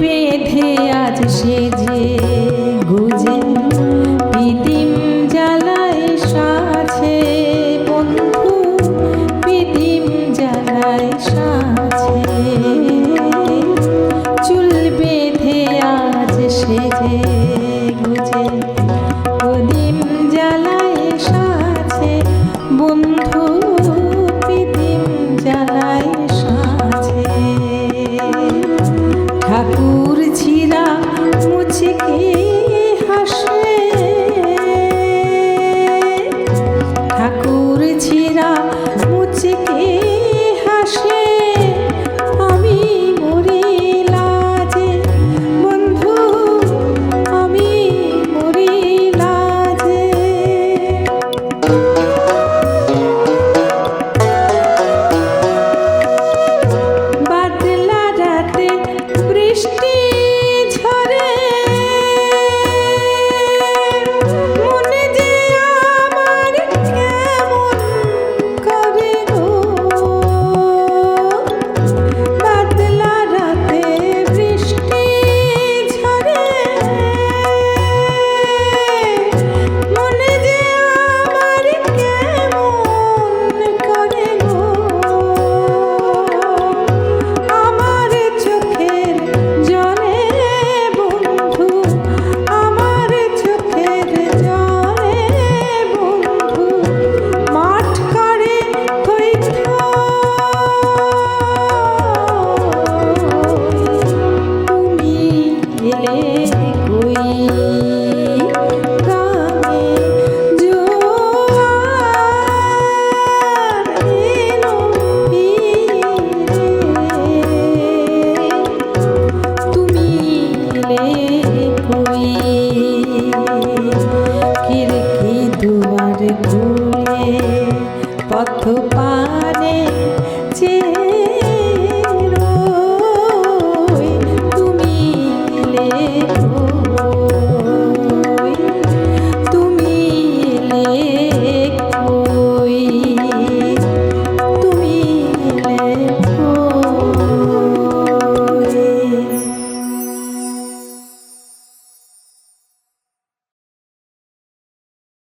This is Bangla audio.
বেঁধে আজ সে গুজে পিতিম জ্বালায় সাছে বন্ধু পিতিম জ্বালায় সা